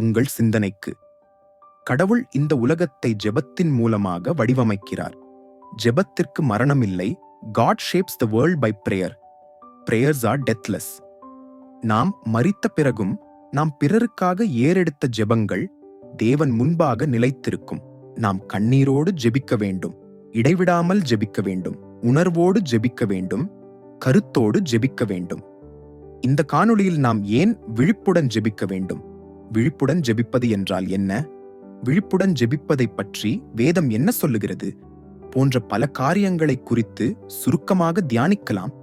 உங்கள் சிந்தனைக்கு. கடவுள் இந்த உலகத்தை ஜெபத்தின் மூலமாக வடிவமைக்கிறார். ஜெபத்திற்கு மரணமில்லை. God shapes the world by prayer prayers are deathless நாம் மறித்த பிறகும் நாம் பிறருக்காக ஏறெடுத்த ஜெபங்கள் தேவன் முன்பாக நிலைத்திருக்கும். நாம் கண்ணீரோடு ஜெபிக்க வேண்டும். இடைவிடாமல் ஜெபிக்க வேண்டும். உணர்வோடு ஜெபிக்க வேண்டும். கருத்தோடு ஜெபிக்க வேண்டும். இந்த காணொளியில் நாம் ஏன் விழிப்புடன் ஜெபிக்க வேண்டும்? விழிப்புடன் ஜெபிப்பது என்றால் என்ன? விழிப்புடன் ஜெபிப்பதைப் பற்றி வேதம் என்ன சொல்லுகிறது? போன்ற பல காரியங்களை குறித்து சுருக்கமாக தியானிக்கலாம்.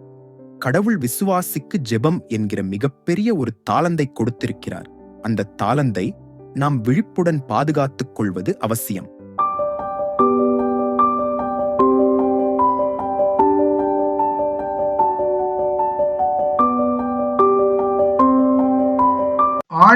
கடவுள் விசுவாசிக்கு ஜெபம் என்கிற மிகப்பெரிய ஒரு தாளந்தை கொடுத்திருக்கிறார். அந்த தாளந்தை நாம் விழிப்புடன் பாதுகாத்துக் கொள்வது அவசியம்.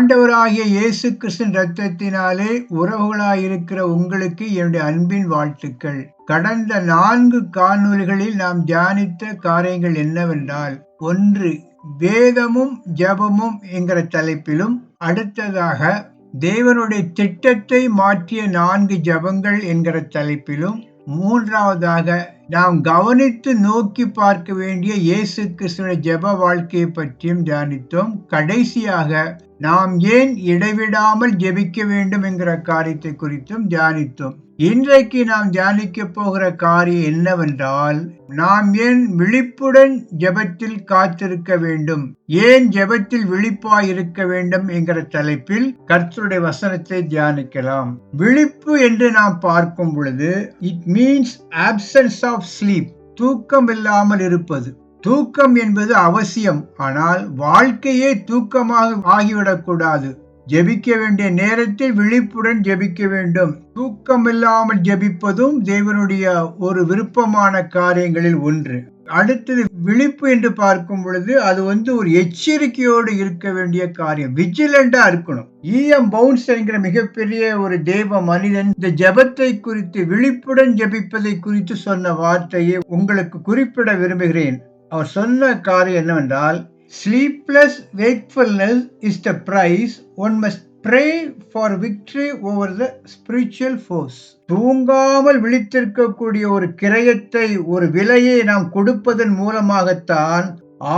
ஆண்டவராகிய இயேசு கிறிஸ்துவின் இரத்தத்தினாலே உறவுகளாயிருக்கிற உங்களுக்கு என்னுடைய அன்பின் வாழ்த்துக்கள். கடந்த நான்கு காணொலிகளில் நாம் தியானித்த காரியங்கள் என்னவென்றால் ஒன்று வேதமும் ஜெபமும் என்கிற தலைப்பிலும் அடுத்ததாக தேவனுடைய திட்டத்தை மாற்றிய நான்கு ஜெபங்கள் என்கிற தலைப்பிலும் மூன்றாவதாக நாம் கவனித்து நோக்கி பார்க்க வேண்டிய இயேசு கிறிஸ்துவ ஜெப வாழ்க்கையை பற்றியும் தியானித்தோம். கடைசியாக நாம் ஏன் இடைவிடாமல் ஜெபிக்க வேண்டும் என்கிற காரியத்தை குறித்தும் தியானித்தோம். இன்றைக்கு நாம் தியானிக்க போகிற காரியம் என்னவென்றால் நாம் ஏன் விழிப்புடன் ஜெபத்தில் காத்திருக்க வேண்டும்? ஏன் ஜெபத்தில் விழிப்பாய் இருக்க வேண்டும் என்கிற தலைப்பில் கர்த்தருடைய வசனத்தை தியானிக்கலாம். விழிப்பு என்று நாம் பார்க்கும் பொழுது it means absence of sleep தூக்கம் இல்லாமல் இருப்பது. தூக்கம் என்பது அவசியம். ஆனால் வாழ்க்கையே தூக்கமாக ஆகிவிடக்கூடாது. ஜெபிக்க வேண்டிய நேரத்தில் விழிப்புடன் ஜெபிக்க வேண்டும். தூக்கம் இல்லாமல் ஜெபிப்பதும் தேவனுடைய ஒரு விருப்பமான காரியங்களில் ஒன்று. அடுத்தது விழிப்பு என்று பார்க்கும் பொழுது அது வந்து ஒரு எச்சரிக்கையோடு இருக்க வேண்டிய காரியம். விஜிலண்டா இருக்கணும். ஈஎம் பவுன்ஸ் என்கிற மிகப்பெரிய ஒரு தெய்வ மனிதன் இந்த ஜெபத்தை குறித்து விழிப்புடன் ஜெபிப்பதை குறித்து சொன்ன வார்த்தையை உங்களுக்கு குறிப்பிட விரும்புகிறேன். அவர் சொன்ன காரியம் என்னவென்றால் sleepless wakefulness is the price one must pray for victory over the spiritual force தூங்காமல் விழித்திருக்கக்கூடிய ஒரு கிரயத்தை ஒரு விலையை நாம் கொடுப்பதன் மூலமாகத்தான்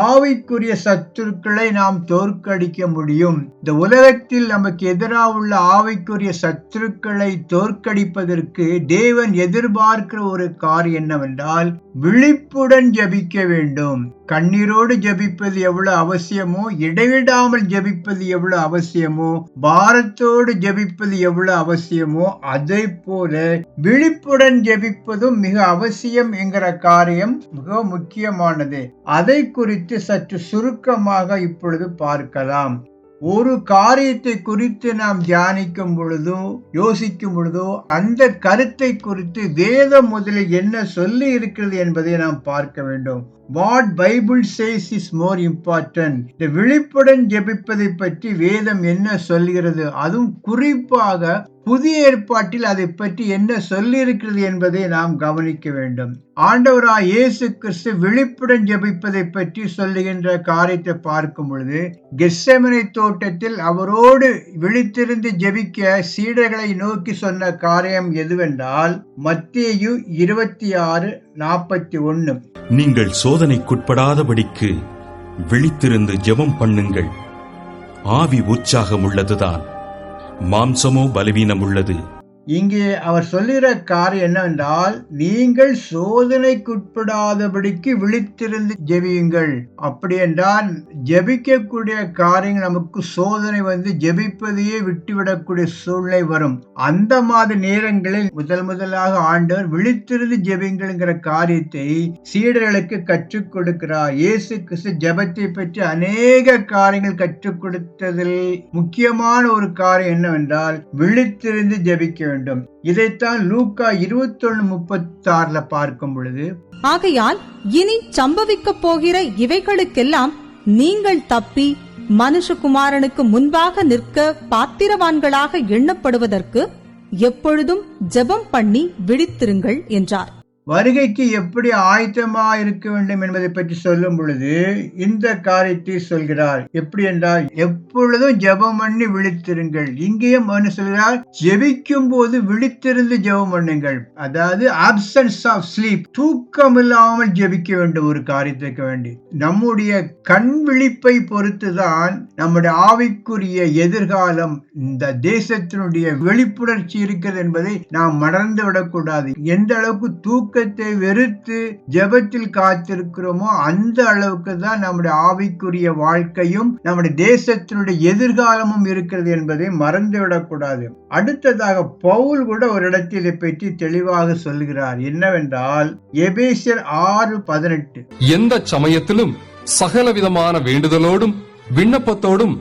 ஆவிக்குரிய சத்துருக்களை நாம் தோற்கடிக்க முடியும். இந்த உலகத்தில் நமக்கு எதிராக உள்ள ஆவிக்குரிய சத்துருக்களை தோற்கடிப்பதற்கு தேவன் எதிர்பார்க்கிற ஒரு காரியம் என்னவென்றால் விழிப்புடன் ஜபிக்க வேண்டும். கண்ணீரோடு ஜபிப்பது எவ்வளவு அவசியமோ இடைவிடாமல் ஜபிப்பது எவ்வளவு அவசியமோ பாரத்தோடு ஜபிப்பது எவ்வளவு அவசியமோ அதை போல விழிப்புடன் ஜபிப்பதும் மிக அவசியம் என்கிற காரியம் மிக முக்கியமானது. அதை குறித்து சற்று சுருக்கமாக இப்பொழுது பார்க்கலாம். ஒரு காரியத்தை குறித்து நாம் தியானிக்கும் பொழுதோ யோசிக்கும் பொழுதோ அந்த கருத்தை குறித்து வேதம் முதலில் என்ன சொல்லி இருக்கிறது என்பதை நாம் பார்க்க வேண்டும். What Bible says is more important இந்த விழிப்புடன் ஜெபிப்பதை பற்றி வேதம் என்ன சொல்கிறது? அதுவும் குறிப்பாக புதிய ஏற்பாட்டில் அதை பற்றி என்ன சொல்லியிருக்கிறது என்பதை நாம் கவனிக்க வேண்டும். ஆண்டவராய் இயேசு கிறிஸ்து விழிப்புடன் ஜபிப்பதை பற்றி சொல்லுகின்ற காரியத்தை பார்க்கும் பொழுது கெஸ்ஸமனை தோட்டத்தில் அவரோடு விழித்திருந்து ஜெபிக்க சீடர்களை நோக்கி சொன்ன காரியம் எதுவென்றால் மத்தியு இருபத்தி ஆறு நாற்பத்தி ஒன்னு நீங்கள் சோதனைக்குட்படாதபடிக்கு விழித்திருந்து ஜெபம் பண்ணுங்கள். ஆவி உற்சாகம் உள்ளதுதான். மாம்சமோ பலவீனம் உள்ளது இங்கே அவர் சொல்லுகிற காரியம் என்னவென்றால் நீங்கள் சோதனைக்குட்படாதபடிக்கு விழித்திருந்து ஜெபியுங்கள். அப்படி என்றால் ஜெபிக்கக்கூடிய காரியங்கள் நமக்கு சோதனை வந்து ஜெபிப்பதையே விட்டுவிடக்கூடிய சூழ்நிலை வரும். அந்த மாதிரி நேரங்களில் முதல் முதலாக ஆண்டவர் விழித்திருந்து ஜெபிங்கள்ங்கிற காரியத்தை சீடர்களுக்கு கற்றுக் கொடுக்கிறார். இயேசு கிறிஸ்து ஜெபத்தை பற்றி அநேக காரியங்கள் கற்றுக் கொடுத்ததில் முக்கியமான ஒரு காரியம் என்னவென்றால் விழித்திருந்து ஜெபிக்க வேண்டும். இதைத்தான் லூக்கா இருபத்தொன்னு முப்பத்தி ஆறுல பார்க்கும் பொழுது ஆகையால் இனி சம்பவிக்க போகிற இவைகளுக்கெல்லாம் நீங்கள் தப்பி மனுஷகுமாரனுக்கு முன்பாக நிற்க பாத்திரவான்களாக எண்ணப்படுவதற்கு எப்பொழுதும் ஜெபம் பண்ணி விழித்திருங்கள் என்றார். வருகைக்கு எப்படி ஆயத்தமாக இருக்க வேண்டும் என்பதை பற்றி சொல்லும் பொழுது இந்த காரியத்தை சொல்கிறார். எப்படி என்றால் எப்பொழுதும் ஜெபம் பண்ணி விழித்திருங்கள். இங்கேயும் அவன் சொல்கிறார் ஜெபிக்கும் போது விழித்திருந்து ஜெபம் பண்ணுங்கள். அதாவது ஆப்சன்ஸ் ஆஃப் ஸ்லீப் தூக்கம் இல்லாமல் ஜெபிக்க வேண்டும் ஒரு காரியத்துக்கு வேண்டி. நம்முடைய கண் விழிப்பை பொறுத்துதான் நம்முடைய ஆவிக்குரிய எதிர்காலம் இந்த தேசத்தினுடைய வெளிப்புணர்ச்சி இருக்கிறது என்பதை நாம் மறந்து விடக்கூடாது எந்த அளவுக்கு தூக்கத்தை வெறுத்து ஜெபத்தில் காத்திருக்கிறோமோ அந்த அளவுக்கு தான் நம்முடைய ஆவிக்குரிய வாழ்க்கையும் நம்முடைய தேசத்தினுடைய எதிர்காலமும் இருக்கிறது என்பதை மறந்துவிடக்கூடாது. அடுத்ததாக பவுல் கூட ஒரு இடத்தில் இதை பற்றி தெளிவாக சொல்கிறார். என்னவென்றால் எபேசியர் ஆறு பதினெட்டு. எந்த சமயத்திலும் சகல விதமான வேண்டுதலோடும் விண்ணப்பத்தோடும்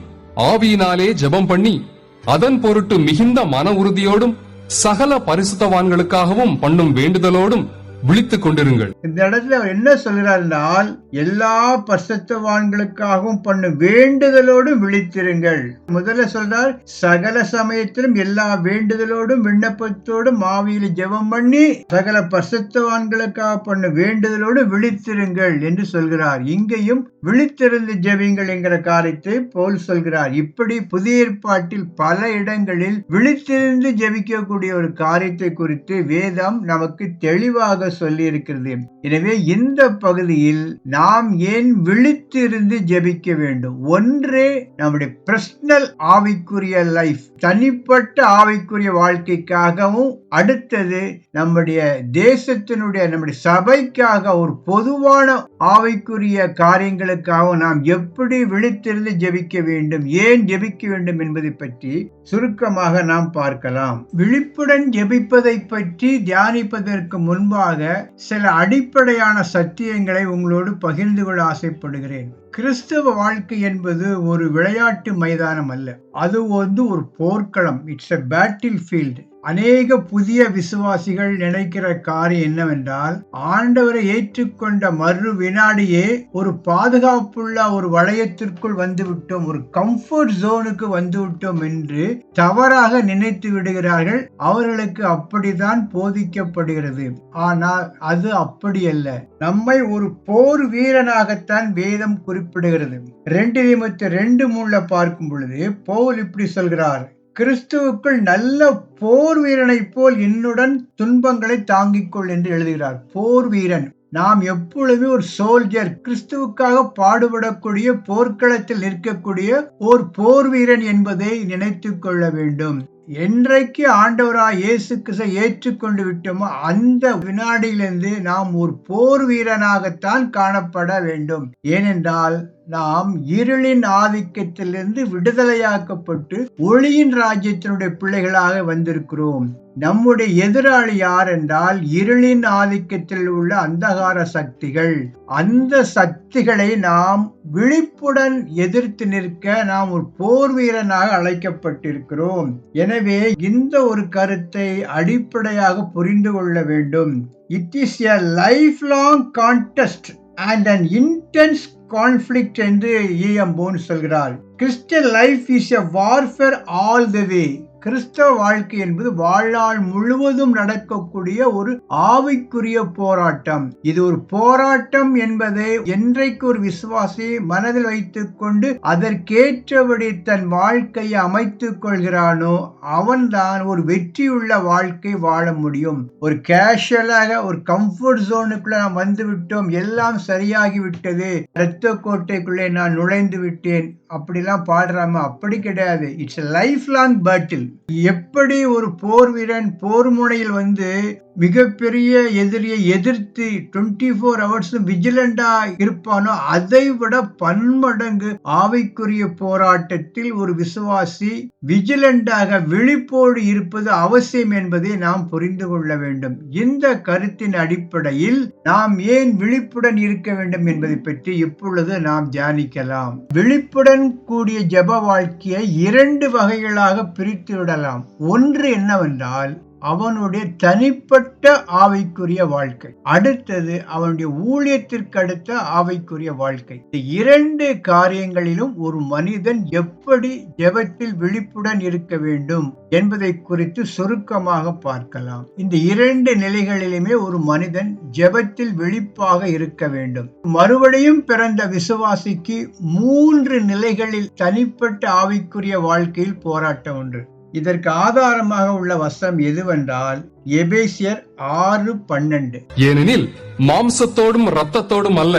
ஆவியினாலே ஜெபம் பண்ணி அதன் பொருட்டு மிகுந்த மன உறுதியோடும் சகல பரிசுத்தவான்களுக்காகவும் பண்ணும் வேண்டுதலோடும் விழித்துக் கொண்டிருங்கள். இந்த இடத்துல அவர் என்ன சொல்கிறார் என்றால் எல்லா பரிசுத்தவான்களுக்காகவும் பண்ணும் வேண்டுதலோடும் விழித்திருங்கள். முதல்ல சொல்றார் சகல சமயத்திலும் எல்லா வேண்டுதலோடும் விண்ணப்பத்தோடும் ஆவியில் ஜெபம் பண்ணி சகல பரிசுத்தவான்களுக்காக பண்ணும் வேண்டுதலோடு விழித்திருங்கள் என்று சொல்கிறார். இங்கேயும் விழித்திருந்து ஜெபிங்கள் என்கிற காரியத்தை போல் சொல்கிறார். இப்படி புதிய ஏற்பாட்டில் பல இடங்களில் விழித்திருந்து ஜெபிக்கக்கூடிய ஒரு காரியத்தை குறித்து வேதம் நமக்கு தெளிவாக சொல்லி இருக்கிறது எனவே இந்த பகுதியில் நாம் ஏன் விழித்திருந்து ஜெபிக்க வேண்டும்? ஒன்றே நம்முடைய பர்சனல் ஆவிக்குரிய லைஃப் தனிப்பட்ட ஆவிக்குரிய வாழ்க்கைக்காகவும் அடுத்தது நம்முடைய தேசத்தினுடைய நம்முடைய சபைக்காக ஒரு பொதுவான ஆவிக்குரிய காரியங்களுக்காகவும் நாம் எப்படி விழித்திருந்து ஜெபிக்க வேண்டும்? ஏன் ஜெபிக்க வேண்டும் என்பதை பற்றி சுருக்கமாக நாம் பார்க்கலாம். விழிப்புடன் ஜெபிப்பதை பற்றி தியானிப்பதற்கு முன்பாக சில அடிப்படையான சத்தியங்களை உங்களோடு பகிர்ந்து கொள்ள ஆசைப்படுகிறேன். கிறிஸ்தவ வாழ்க்கை என்பது ஒரு விளையாட்டு மைதானம் அல்ல. அது வந்து ஒரு போர்க்களம். இட்ஸ் அ பேட்டில் ஃபீல்டு அநேக புதிய விசுவாசிகள் நினைக்கிற காரியம் என்னவென்றால் ஆண்டவரை ஏற்றுக்கொண்ட மறு வினாடியே ஒரு பாதுகாப்புள்ள ஒரு வளையத்திற்குள் வந்துவிட்டோம் ஒரு கம்ஃபர்ட் ஜோனுக்கு வந்துவிட்டோம் என்று தவறாக நினைத்து விடுகிறார்கள். அவர்களுக்கு அப்படித்தான் போதிக்கப்படுகிறது. ஆனால் அது அப்படி அல்ல. நம்மை ஒரு போர் வீரனாகத்தான் வேதம் குறிப்பிடுகிறது. ரெண்டு நிமித்த ரெண்டு மூணுல பார்க்கும் பொழுது பவுல் இப்படி சொல்கிறார் கிறிஸ்துவுக்குள் நல்ல போர் வீரனைப் போல் என்னுடன் துன்பங்களை தாங்கிக் கொள் என்று எழுதுகிறார். போர் வீரன். நாம் எப்பொழுதுமே ஒரு சோல்ஜர் கிறிஸ்துவுக்காக பாடுபடக்கூடிய போர்க்களத்தில் நிற்கக்கூடிய ஓர் போர் வீரன் என்பதை நினைத்து கொள்ள வேண்டும். என்றைக்கு ஆண்டவராக இயேசு கிறிஸ்தை ஏற்றுக்கொண்டு விட்டோமோ அந்த வினாடியிலிருந்து நாம் ஒரு போர் வீரனாகத்தான் காணப்பட வேண்டும். ஏனென்றால் நாம் இருளின் ஆதிக்கத்திலிருந்து விடுதலையாக்கப்பட்டு ஒளியின் ராஜ்யத்தினுடைய பிள்ளைகளாக வந்திருக்கிறோம். நம்முடைய எதிராளி யார் என்றால் இருளின் ஆதிக்கத்தில் உள்ள அந்தகார சக்திகள். அந்த சக்திகளை நாம் விழிப்புடன் எதிர்த்து நிற்க நாம் ஒரு போர் வீரனாக அழைக்கப்பட்டிருக்கிறோம். எனவே இந்த ஒரு கருத்தை அடிப்படையாக புரிந்து கொள்ள வேண்டும். It is a life long contest and an intense conflict என்று இஎம் போன் சொல்கிறார். Christian life is a warfare all the way கிறிஸ்தவ வாழ்க்கை என்பது வாழ்நாள் முழுவதும் நடக்கக்கூடிய ஒரு ஆவிக்குரிய போராட்டம். இது ஒரு போராட்டம் என்பதை என்றைக்கு ஒரு விசுவாசி மனதில் வைத்துக் கொண்டு அதற்கேற்றபடி தன் வாழ்க்கையை அமைத்துக் கொள்கிறானோ அவன்தான் ஒரு வெற்றியுள்ள வாழ்க்கை வாழ முடியும். ஒரு கேஷுவலாக ஒரு கம்ஃபர்ட் ஜோனுக்குள்ள நாம் வந்து விட்டோம் எல்லாம் சரியாகி விட்டது இரத்த கோட்டைக்குள்ளே நான் நுழைந்து விட்டேன் அப்படிலாம் பாடுறாம அப்படி கிடையாது. இட்ஸ் லைஃப் லாங் பேட்டில் எப்படி ஒரு போர் வீரன் போர் முனையில் வந்து மிகப்பெரிய எதிரியை எதிர்த்து டுவெண்ட்டி ஃபோர் ஹவர்ஸும் விஜிலண்டா இருப்பானோ அதை விட பன்மடங்கு ஆவைக்குரிய போராட்டத்தில் ஒரு விசுவாசி விஜிலண்டாக விழிப்போடு இருப்பது அவசியம் என்பதை நாம் புரிந்து கொள்ள வேண்டும். இந்த கருத்தின் அடிப்படையில் நாம் ஏன் விழிப்புடன் இருக்க வேண்டும் என்பதை பற்றி இப்பொழுது நாம் தியானிக்கலாம். விழிப்புடன் கூடிய ஜப வாழ்க்கையை இரண்டு வகைகளாக பிரித்து விடலாம். ஒன்று என்னவென்றால் அவனுடைய தனிப்பட்ட ஆவிக்குரிய வாழ்க்கை. அடுத்தது அவனுடைய ஊழியத்திற்கு அடுத்த ஆவிக்குரிய வாழ்க்கை. இந்த இரண்டு காரியங்களிலும் ஒரு மனிதன் எப்படி ஜெபத்தில் விழிப்புடன் இருக்க வேண்டும் என்பதை குறித்து சுருக்கமாக பார்க்கலாம். இந்த இரண்டு நிலைகளிலுமே ஒரு மனிதன் ஜெபத்தில் விழிப்பாக இருக்க வேண்டும். மறுபடியும் பிறந்த விசுவாசிக்கு மூன்று நிலைகளில் தனிப்பட்ட ஆவிக்குரிய வாழ்க்கையில் போராட்டம் ஒன்று. இதற்கு ஆதாரமாக உள்ள வசனம் எதுவென்றால் எபேசியர் ஆறு பன்னெண்டு. ஏனெனில் மாம்சத்தோடும் இரத்தத்தோடும் அல்ல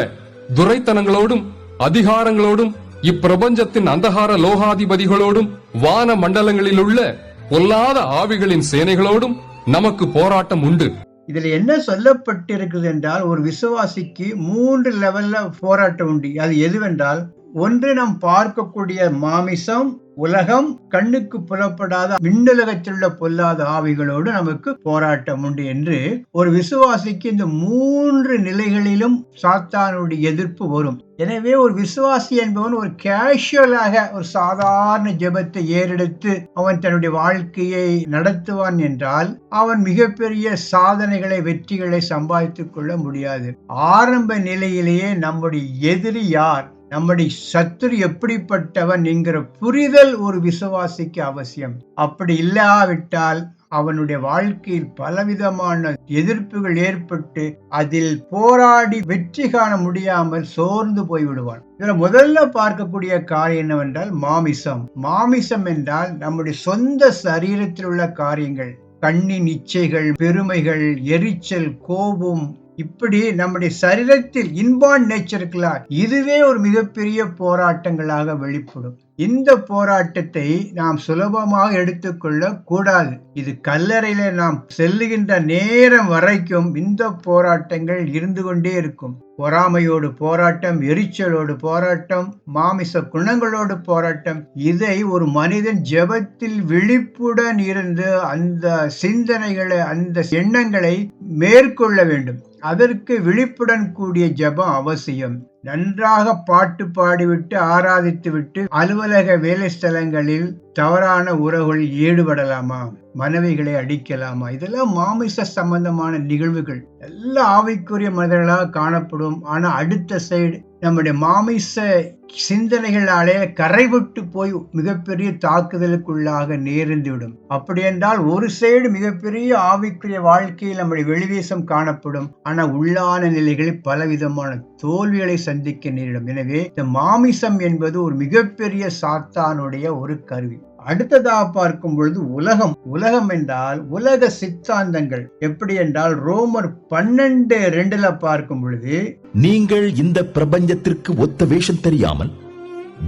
துரைத்தனங்களோடும் அதிகாரங்களோடும் இப்பிரபஞ்சத்தின் அந்தகார லோகாதிபதிகளோடும் வான மண்டலங்களிலுள்ள பொல்லாத ஆவிகளின் சேனைகளோடும் நமக்கு போராட்டம் உண்டு. இதுல என்ன சொல்லப்பட்டிருக்குது என்றால் ஒரு விசுவாசிக்கு மூன்று லெவல்ல போராட்டம் உண்டு. அது எதுவென்றால் ஒன்று நாம் பார்க்கக்கூடிய மாமிசம் உலகம் கண்ணுக்கு புலப்படாத விண்ணுலகத்தில் பொல்லாத ஆவிகளோடு நமக்கு போராட்டம் உண்டு என்று ஒரு விசுவாசிக்கு இந்த மூன்று நிலைகளிலும் சாத்தானுடைய எதிர்ப்பு வரும். எனவே ஒரு விசுவாசி என்பவன் ஒரு கேஷுவலாக ஒரு சாதாரண ஜெபத்தை ஏறெடுத்து அவன் தன்னுடைய வாழ்க்கையை நடத்துவான் என்றால் அவன் மிகப்பெரிய சாதனைகளை வெற்றிகளை சம்பாதித்துக் கொள்ள முடியாது. ஆரம்ப நிலையிலேயே நம்முடைய எதிரி யார்? நம்முடைய சத்துரு எப்படிப்பட்டவன் என்கிற புரிதல் ஒரு விசுவாசிக்கு அவசியம். அப்படி இல்லாவிட்டால் அவனுடைய வாழ்க்கையில் பலவிதமான எதிர்ப்புகள் ஏற்பட்டு அதில் போராடி வெற்றி காண முடியாமல் சோர்ந்து போய்விடுவான். இதுல முதல்ல பார்க்கக்கூடிய காரியம் என்னவென்றால் மாமிசம். மாமிசம் என்றால் நம்முடைய சொந்த சரீரத்தில் உள்ள காரியங்கள். கண்ணின் இச்சைகள் பெருமைகள் எரிச்சல் கோபம் இப்படி நம்முடைய சரீரத்தில் இன்பான் நேச்சருக்குலா இதுவே ஒரு மிகப்பெரிய போராட்டங்களாக வெளிப்படும். இந்த போராட்டத்தை நாம் சுலபமாக எடுத்துக்கொள்ள கூடாது. இது கல்லறையில நாம் செல்லுகின்ற நேரம் வரைக்கும் இந்த போராட்டங்கள் இருந்து கொண்டே இருக்கும். பொறாமையோடு போராட்டம் எரிச்சலோடு போராட்டம் மாமிச குணங்களோடு போராட்டம் இதை ஒரு மனிதன் ஜெபத்தில் விழிப்புடன் இருந்து அந்த சிந்தனைகளை அந்த எண்ணங்களை மேற்கொள்ள வேண்டும். அதற்கு விழிப்புடன் கூடிய ஜெபம் அவசியம். நன்றாக பாட்டு பாடிவிட்டு ஆராதித்துவிட்டு அலுவலக வேலை ஸ்தலங்களில் தவறான உறவுகள் ஈடுபடலாமா? மனைவிகளை அடிக்கலாமா? இதெல்லாம் மாமிச சம்பந்தமான நிகழ்வுகள். எல்லா ஆவிக்குரிய மனிதர்களாக காணப்படும். ஆனா அடுத்த சைடு நம்முடைய மாமிச சிந்தனைகளாலே கரைவிட்டு போய் மிகப்பெரிய தாக்குதலுக்குள்ளாக நேர்ந்துவிடும். அப்படி என்றால் ஒரு சைடு மிகப்பெரிய ஆவிக்குரிய வாழ்க்கையில் நம்முடைய வெளிவேசம் காணப்படும். ஆனால் உள்ளான நிலைகளில் பலவிதமான தோல்விகளை சந்திக்க நேரிடும். எனவே இந்த மாமிசம் என்பது ஒரு மிகப்பெரிய சாத்தானுடைய ஒரு கருவி. அடுத்ததாக பார்க்கும் பொழுது உலகம். உலகம் என்றால் உலக சித்தாந்தங்கள். எப்படி என்றால் ரோமர் பன்னெண்டு ரெண்டுல பார்க்கும் பொழுது நீங்கள் இந்த பிரபஞ்சத்திற்கு ஒத்த வேஷம் தெரியாமல்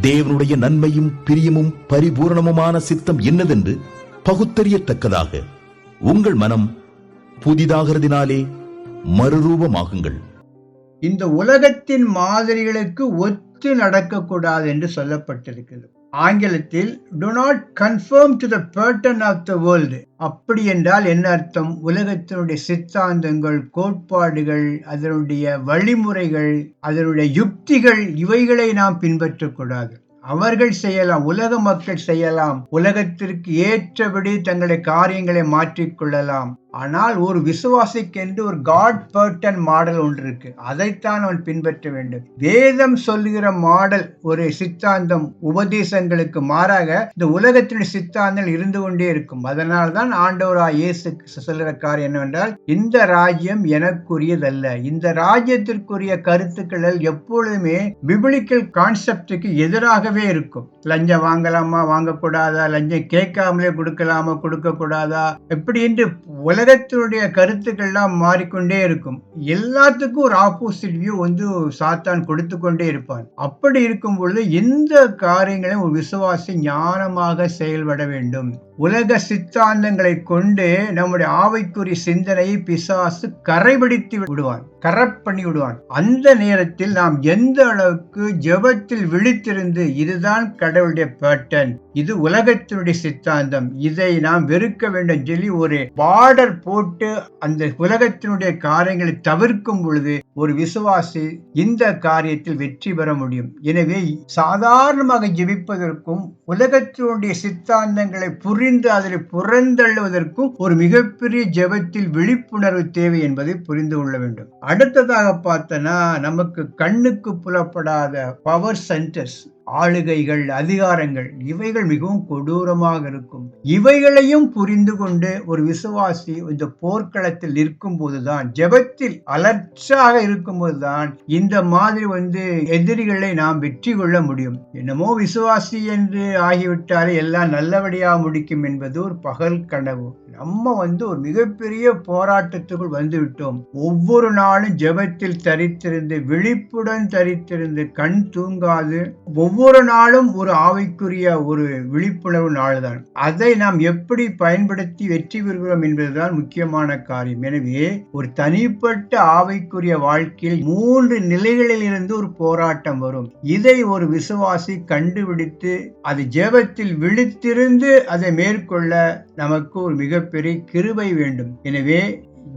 தேவனுடைய நன்மையும் பிரியமும் பரிபூரணமுமான சித்தம் என்னதென்று பகுத்தறியத்தக்கதாக உங்கள் மனம் புதிதாகிறதினாலே மறுரூபமாகுங்கள். இந்த உலகத்தின் மாதிரிகளுக்கு ஒத்து நடக்கக்கூடாது என்று சொல்லப்பட்டிருக்கிறது. ஆங்கிலத்தில் do not conform to the pattern of the world அப்படி என்றால் என்ன அர்த்தம்? உலகத்தினுடைய சித்தாந்தங்கள் கோட்பாடுகள் அதனுடைய வழிமுறைகள் அதனுடைய யுக்திகள் இவைகளை நாம் பின்பற்றக்கூடாது. அவர்கள் செய்யலாம் உலக மக்கள் செய்யலாம். உலகத்திற்கு ஏற்றபடி தங்களுடைய காரியங்களை மாற்றிக்கொள்ளலாம் ஆனால் ஒரு விசுவாசிக்கென்று ஒரு காட் பர்டன் மாடல் ஒன்று இருக்கு. அதைத்தான் அவன் பின்பற்ற வேண்டும். வேதம் சொல்லுகிற மாடல் ஒரு சித்தாந்தம் உபதேசங்களுக்கு மாறாக இந்த உலகத்தின் சித்தாந்தம் இருந்து கொண்டே இருக்கும். அதனால் தான் ஆண்டவரா இயேசு சொல்லுற காரியம் என்னவென்றால் இந்த ராஜ்யம் எனக்குரியதல்ல. இந்த ராஜ்யத்திற்குரிய கருத்துக்கள் எப்பொழுதுமே பிபிளிக்கல் கான்செப்டுக்கு எதிராகவே இருக்கும். லஞ்சம் வாங்கலாமா வாங்கக்கூடாதா லஞ்சம் கேட்காமலே கொடுக்கலாமா கொடுக்க கூடாதா எப்படி என்று உலகத்தினுடைய கருத்துக்கள்லாம் மாறிக்கொண்டே இருக்கும். எல்லாத்துக்கும் ஒரு ஆப்போசிட் வியூ வந்து சாத்தான் கொடுத்து கொண்டே இருப்பான். அப்படி இருக்கும் பொழுது எந்த காரியங்களையும் ஒரு விசுவாசி ஞானமாக செயல்பட வேண்டும். உலக சித்தாந்தங்களை கொண்டு நம்முடைய ஆவைக்குரிய சிந்தனையை பிசாசு கரைபிடித்து விடுவான் கரப்ட் பண்ணி விடுவான். அந்த நேரத்தில் நாம் எந்த அளவுக்கு ஜெபத்தில் விழித்திருந்து இதுதான் கடவுளுடைய பேட்டன் இது உலகத்தினுடைய சித்தாந்தம் இதை நாம் வெறுக்க வேண்டும் சொல்லி ஒரு பார்டர் போட்டு அந்த உலகத்தினுடைய காரியங்களை தவிர்க்கும் பொழுது ஒரு விசுவாசி இந்த காரியத்தில் வெற்றி பெற முடியும். எனவே சாதாரணமாக ஜெபிப்பதற்கும் உலகத்தினுடைய சித்தாந்தங்களை புரி புரிந்து அதனை புறந்தள்ளுவதற்கும் ஒரு மிகப்பெரிய ஜெபத்தில் விழிப்புணர்வு தேவை என்பதை புரிந்து கொள்ள வேண்டும். அடுத்ததாக பார்த்தனா நமக்கு கண்ணுக்கு புலப்படாத பவர் சென்டர்ஸ் ஆளுகைகள் அதிகாரங்கள் இவைகள் மிகவும் கொடூரமாக இருக்கும். இவைகளையும் புரிந்து கொண்டு ஒரு விசுவாசி இந்த போர்க்களத்தில் நிற்கும் போதுதான் ஜெபத்தில் அலர்ச்சாக இருக்கும் போதுதான் இந்த மாதிரி வந்து எதிரிகளை நாம் வெற்றி கொள்ள முடியும். என்னமோ விசுவாசி என்று ஆகிவிட்டாலே எல்லாம் நல்லபடியாக முடிக்கும் என்பது ஒரு பகல் கனவு. நம்ம வந்து ஒரு மிகப்பெரிய போராட்டத்துக்குள் வந்துவிட்டோம். ஒவ்வொரு நாளும் ஜெபத்தில் தரித்திருந்து விழிப்புடன் தரித்திருந்து கண் தூங்காது. ஒவ்வொரு நாளும் ஒரு ஆவைக்குரிய ஒரு விழிப்புணர்வு நாள்தான். அதை நாம் எப்படி பயன்படுத்தி வெற்றி பெறுகிறோம் என்பதுதான் முக்கியமான காரியம். எனவே ஒரு தனிப்பட்ட ஆவைக்குரிய வாழ்க்கையில் மூன்று நிலைகளில் இருந்து ஒரு போராட்டம் வரும். இதை ஒரு விசுவாசி கண்டுபிடித்து அது ஜெபத்தில் விழித்திருந்து அதை மேற்கொள்ள நமக்கு ஒரு மிகப்பெரிய கிருபை வேண்டும். எனவே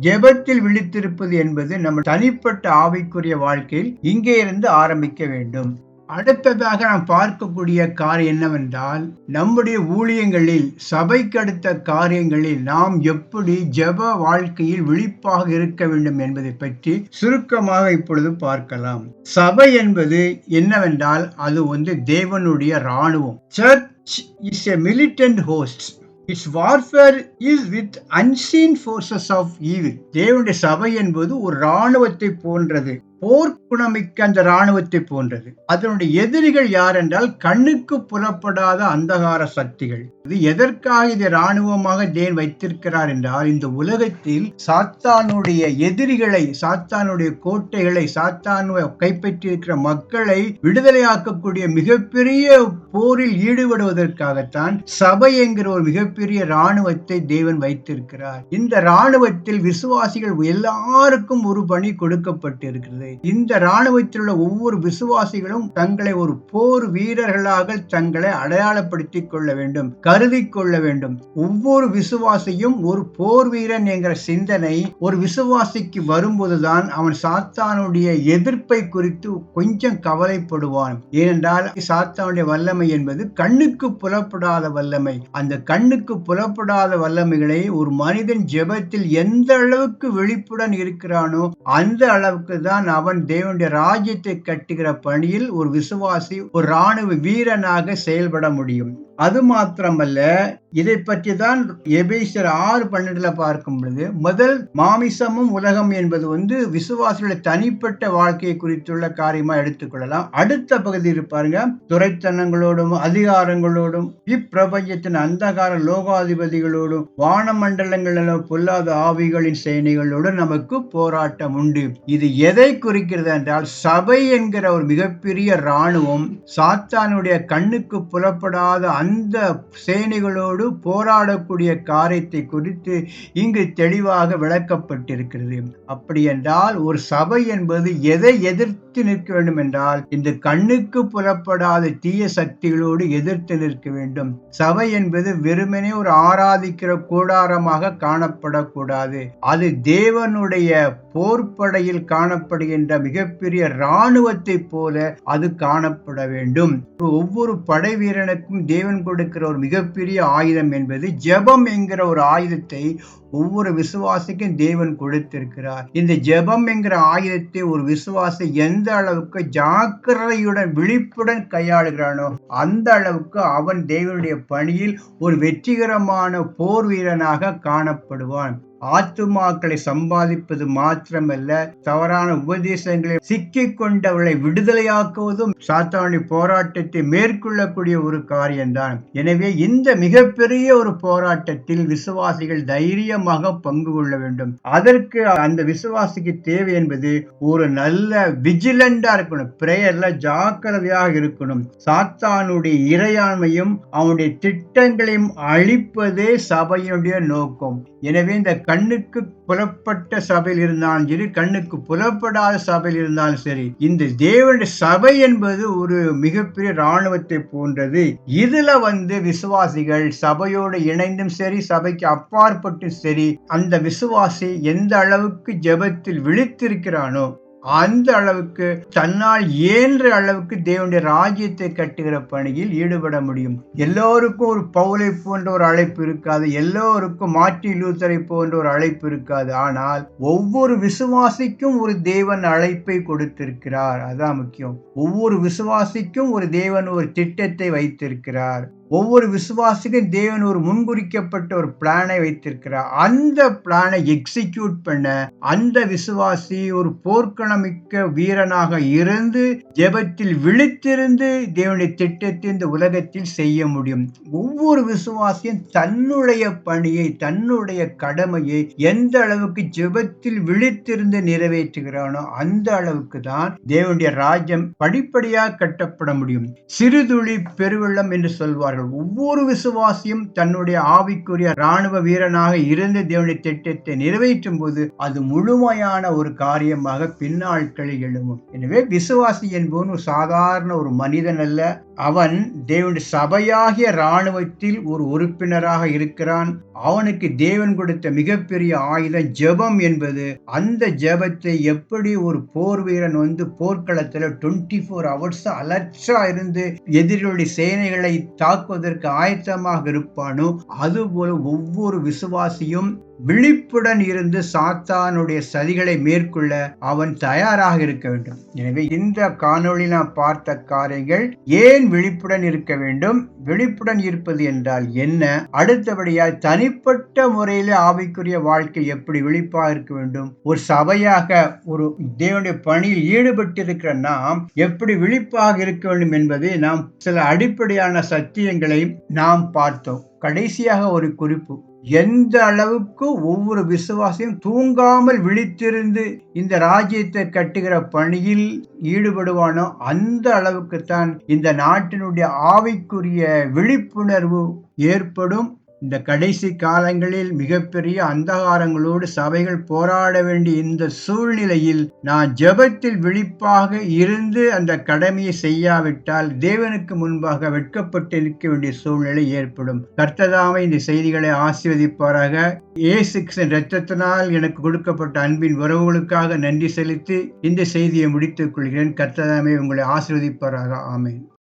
ஜெபத்தில் விழித்திருப்பது என்பது நம்ம தனிப்பட்ட ஆவிக்குரிய வாழ்க்கையில் இங்கே இருந்து ஆரம்பிக்க வேண்டும். அடுத்ததாக நாம் பார்க்கக்கூடிய காரியம் என்னவென்றால் நம்முடைய ஊழியங்களில் சபைக்கு அடுத்த காரியங்களில் நாம் எப்படி ஜெப வாழ்க்கையில் விழிப்பாக இருக்க வேண்டும் என்பதை பற்றி சுருக்கமாக இப்பொழுது பார்க்கலாம். சபை என்பது என்னவென்றால் அது வந்து தேவனுடைய இராணுவம். Church is a militant host it's warfare is with unseen forces of evil தேவனுடைய சபை என்பது ஒரு இராணுவத்தை போன்றது. போர்க்குணமிக்க அந்த இராணுவத்தை போன்றது. அதனுடைய எதிரிகள் யார் என்றால் கண்ணுக்கு புறப்படாத அந்தகார சக்திகள். இது எதற்காக இதை இராணுவமாக தேன் வைத்திருக்கிறார் என்றால் இந்த உலகத்தில் சாத்தானுடைய எதிரிகளை சாத்தானுடைய கோட்டைகளை சாத்தானுவை கைப்பற்றியிருக்கிற மக்களை விடுதலையாக்கக்கூடிய மிகப்பெரிய போரில் ஈடுபடுவதற்காகத்தான் சபை என்கிற ஒரு மிகப்பெரிய இராணுவத்தை தேவன் வைத்திருக்கிறார். இந்த இராணுவத்தில் விசுவாசிகள் எல்லாருக்கும் ஒரு பணி கொடுக்கப்பட்டிருக்கிறது. இந்த இராணுவத்தில் உள்ள ஒவ்வொரு விசுவாசிகளும் தங்களை ஒரு போர் வீரர்களாக தங்களை அடையாளப்படுத்திக் கொள்ள வேண்டும் கருதி கொள்ள வேண்டும். ஒவ்வொரு விசுவாசியும் ஒரு போர் வீரன் என்கிற சிந்தனை ஒரு விசுவாசிக்கு வரும்போதுதான் அவன் சாத்தானுடைய எதிர்ப்பை குறித்து கொஞ்சம் கவலைப்படுவான். ஏனென்றால் சாத்தானுடைய வல்லமை என்பது கண்ணுக்கு புலப்படாத வல்லமை. அந்த கண்ணுக்கு புலப்படாத வல்லமைகளை ஒரு மனிதன் ஜெபத்தில் எந்த அளவுக்கு விழிப்புடன் இருக்கிறானோ அந்த அளவுக்கு தான் அவன் தேவனுடைய ராஜ்யத்தை கட்டுகிற பணியில் ஒரு விசுவாசி ஒரு ராணுவ வீரனாக செயல்பட முடியும். அது மாத்திரமல்ல இதை பற்றி தான் எபேசர் ஆறு பன்னெண்டுல பார்க்கும் பொழுது முதல் மாமிசமும் உலகம் என்பது வந்து விசுவாசிகளுடைய தனிப்பட்ட வாழ்க்கையை குறித்துள்ள காரியமா எடுத்துக்கொள்ளலாம். அடுத்த பகுதியில் பாருங்க துறைத்தனங்களோடும் அதிகாரங்களோடும் இப்பிரபஞ்சத்தின் அந்தகார லோகாதிபதிகளோடும் வானமண்டலங்களிலும் பொல்லாத ஆவிகளின் சேனைகளோடும் நமக்கு போராட்டம் உண்டு. இது எதை குறிக்கிறது என்றால் சபை என்கிற ஒரு மிகப்பெரிய இராணுவம் சாத்தானுடைய கண்ணுக்கு புலப்படாத அந்த சேனைகளோடு போராடக்கூடிய காரியத்தை குறித்து இங்கு தெளிவாக விளக்கப்பட்டிருக்கிறது. அப்படி என்றால் ஒரு சபை என்பது எதை எதிர்த்து எதிர்த்து நிற்க வேண்டும் என்றால் இந்த கண்ணுக்கு புலப்படாத தீய சக்திகளோடு எதிர்த்து நிற்க வேண்டும். சபை என்பது வெறுமனே ஒரு ஆராதிக்கிற கூடாரமாக காணப்படக்கூடாது. அது தேவனுடைய போர்ப்படையில் காணப்படுகின்ற மிகப்பெரிய இராணுவத்தை போல அது காணப்பட வேண்டும். ஒவ்வொரு படை வீரனுக்கும் தேவன் கொடுக்கிற ஒரு மிகப்பெரிய ஆயுதம் என்பது ஜெபம் என்கிற ஒரு ஆயுதத்தை ஒவ்வொரு விசுவாசிக்கும் தேவன் கொடுத்திருக்கிறார். இந்த ஜெபம் என்கிற ஆயுதத்தை ஒரு விசுவாசி எந்த அளவுக்கு ஜாக்கிரதையுடன் விழிப்புடன் கையாளுகிறானோ அந்த அளவுக்கு அவன் தேவனுடைய பணியில் ஒரு வெற்றிகரமான போர் வீரனாக காணப்படுவான். ஆத்துமாக்களை சம்பாதிப்பது மாத்திரமல்ல தவறான உபதேசங்களை சிக்கிக் கொண்டவர்களை விடுதலையாக்குவதும் சாத்தானுடைய போராட்டத்தை மேற்கொள்ளக்கூடிய ஒரு காரியம்தான். எனவே இந்த மிகப்பெரிய ஒரு போராட்டத்தில் விசுவாசிகள் தைரியமாக பங்கு கொள்ள வேண்டும். அதற்கு அந்த விசுவாசிக்கு தேவை என்பது ஒரு நல்ல விஜிலண்டா இருக்கணும். பிரேயர்ல ஜாக்கிரதையாக இருக்கணும். சாத்தானுடைய இறையாண்மையும் அவனுடைய திட்டங்களையும் அழிப்பதே சபையினுடைய நோக்கம். எனவே இந்த கண்ணுக்கு புலப்பட்ட சபையில் இருந்தாலும் சரி கண்ணுக்கு புலப்படாத சபையில் இருந்தாலும் சரி இந்த தேவனுடைய சபை என்பது ஒரு மிகப்பெரிய இராணுவத்தை போன்றது. இதுல வந்து விசுவாசிகள் சபையோடு இணைந்தும் சரி சபைக்கு அப்பாற்பட்டும் சரி அந்த விசுவாசி எந்த அளவுக்கு ஜெபத்தில் விழித்திருக்கிறானோ அந்த அளவுக்கு தன்னால் இயன்ற அளவுக்கு தேவனுடைய ராஜ்யத்தை கட்டுகிற பணியில் ஈடுபட முடியும். எல்லோருக்கும் ஒரு பவுலை போன்ற ஒரு அழைப்பு இருக்காது. எல்லோருக்கும் மாற்றி லூத்தரை போன்ற ஒரு அழைப்பு இருக்காது. ஆனால் ஒவ்வொரு விசுவாசிக்கும் ஒரு தேவன் அழைப்பை கொடுத்திருக்கிறார். அதான் முக்கியம். ஒவ்வொரு விசுவாசிக்கும் ஒரு தேவன் ஒரு திட்டத்தை வைத்திருக்கிறார். ஒவ்வொரு விசுவாசிக்கும் தேவன் ஒரு முன்குறிக்கப்பட்ட ஒரு பிளானை வைத்திருக்கிறார். அந்த பிளானை எக்ஸிக்யூட் பண்ண அந்த விசுவாசி ஒரு போர்க்களமிக்க வீரனாக இருந்து ஜெபத்தில் விழித்திருந்து தேவனுடைய திட்டத்தை இந்த உலகத்தில் செய்ய முடியும். ஒவ்வொரு விசுவாசியும் தன்னுடைய பணியை தன்னுடைய கடமையை எந்த அளவுக்கு ஜெபத்தில் விழித்திருந்து நிறைவேற்றுகிறானோ அந்த அளவுக்கு தான் தேவனுடைய ராஜ்யம் படிப்படியாக கட்டப்பட முடியும். சிறுதுளி பெருவெள்ளம் என்று சொல்வார்கள். ஒவ்வொரு விசுவாசியும் தன்னுடைய ஆவிக்குரிய ராணுவ வீரனாக இருந்து தேவனுடைய திட்டத்தை நிறைவேற்றும் போது அது முழுமையான ஒரு காரியமாக பின்னாட்களில் எழும்பும். எனவே விசுவாசி என்பவன் ஒரு சாதாரண ஒரு மனிதன் அல்ல. அவன் தேவனுடைய சபையாகிய இராணுவத்தில் ஒரு உறுப்பினராக இருக்கிறான். அவனுக்கு தேவன் கொடுத்த மிகப்பெரிய ஆயுதம் ஜெபம் என்பது. அந்த ஜெபத்தை எப்படி ஒரு போர் வீரன் வந்து போர்க்களத்தில் டுவெண்ட்டி ஃபோர் ஹவர்ஸ் அலர்ச்சா இருந்து எதிரிகளுடைய சேனைகளை தாக்குவதற்கு ஆயத்தமாக இருப்பானோ அதுபோல ஒவ்வொரு விசுவாசியும் விழிப்புடன் இருந்து சாத்தானுடைய சதிகளை மேற்கொள்ள அவன் தயாராக இருக்க வேண்டும். எனவே இந்த காணொளி நாம் பார்த்த காரியங்கள் ஏன் விழிப்புடன் இருக்க வேண்டும்? விழிப்புடன் இருப்பது என்றால் என்ன? அடுத்தபடியாக தனிப்பட்ட முறையிலே ஆவிக்குரிய வாழ்க்கை எப்படி விழிப்பாக இருக்க வேண்டும்? ஒரு சபையாக ஒரு தேவனுடைய பணியில் ஈடுபட்டிருக்கிற நாம் எப்படி விழிப்பாக இருக்க வேண்டும் என்பதை நாம் சில அடிப்படையான சத்தியங்களை நாம் பார்த்தோம். கடைசியாக ஒரு குறிப்பு. எந்த அளவுக்கு ஒவ்வொரு விசுவாசியும் தூங்காமல் விழித்திருந்து இந்த ராஜ்யத்தை கட்டுகிற பணியில் ஈடுபடுவானோ அந்த அளவுக்கு தான் இந்த நாட்டினுடைய ஆவிக்குரிய விழிப்புணர்வு ஏற்படும். இந்த கடைசி காலங்களில் மிகப்பெரிய அந்தகாரங்களோடு சபைகள் போராட வேண்டிய இந்த சூழ்நிலையில் நான் ஜெபத்தில் விழிப்பாக இருந்து அந்த கடமையை செய்யாவிட்டால் தேவனுக்கு முன்பாக வெட்கப்பட்டு நிற்க வேண்டிய சூழ்நிலை ஏற்படும். கர்த்ததாமை இந்த செய்திகளை ஆசீர்வதிப்பாராக. ஏசு கிறிஸ்தன் இரத்தத்தினால் எனக்கு கொடுக்கப்பட்ட அன்பின் உறவுகளுக்காக நன்றி செலுத்தி இந்த செய்தியை முடித்துக் கொள்கிறேன். கர்த்ததாமை உங்களை ஆசீர்வதிப்பாராக. ஆமேன்.